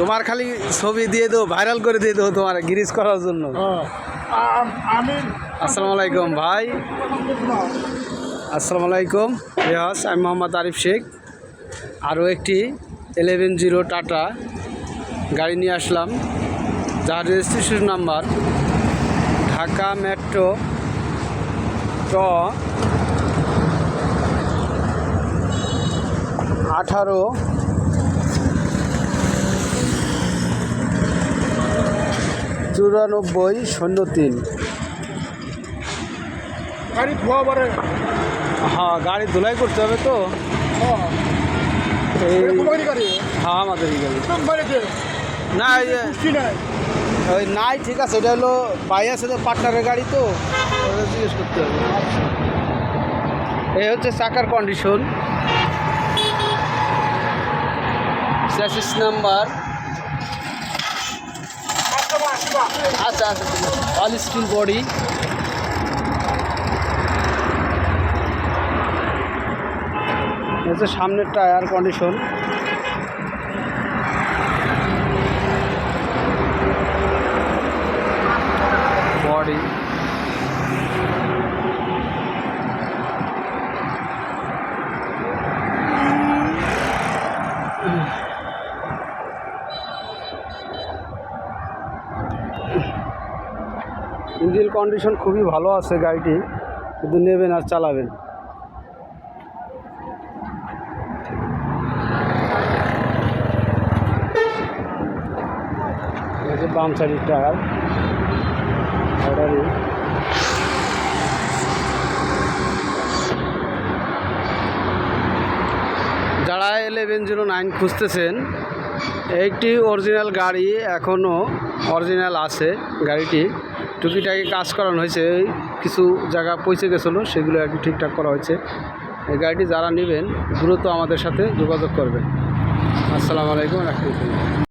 তোমার খালি ছবি দিয়ে দেবো ভাইরাল করে দিয়ে দেবো তোমার গিরিজ করার জন্য। আসসালামু আলাইকুম ভাই। আসসালামু আলাইকুম রেহাস আমি মোহাম্মদ আরিফ শেখ। আরও একটি এলেভেন জিরো টাটা গাড়ি নিয়ে আসলাম। যার রেজিস্ট্রেশন নাম্বার ঢাকা মেট্রো ট আঠারো চুরানব্বই শূন্য তিন। গাড়ি ধোয়া পরে। হ্যাঁ গাড়ি ধুলাই করতে হবে তো। হ্যাঁ আমাদের না এই যে নাই। ওই নাই ঠিক আছে এটা হলো আছে তো পার্টনারের গাড়ি তো। ওটা জিজ্ঞেস করতে হবে। এই হচ্ছে চাকার কন্ডিশন স্যাসিস নাম্বার। আচ্ছা আচ্ছা অল স্টিল বডি হচ্ছে সামনের tyre condition body engine condition খুবই ভালো আছে গাড়িটি, কিন্তু নেবেন আর চালাবেন। বাম সাইডের টায়ার অর্ডারই যারা ইলেভেন জিরো নাইন খুঁজতেছেন, একটি অরিজিনাল গাড়ি এখনও অরিজিনাল আছে গাড়িটি টুকিটাকি কাজ করানো হয়েছে কিছু জায়গা পৌঁছে গেছিল, সেগুলো আর কি ঠিকঠাক করা হয়েছে। এই গাড়িটি যারা নেবেন, দ্রুত আমাদের সাথে যোগাযোগ করবেন। আসসালামু আলাইকুম রাখতে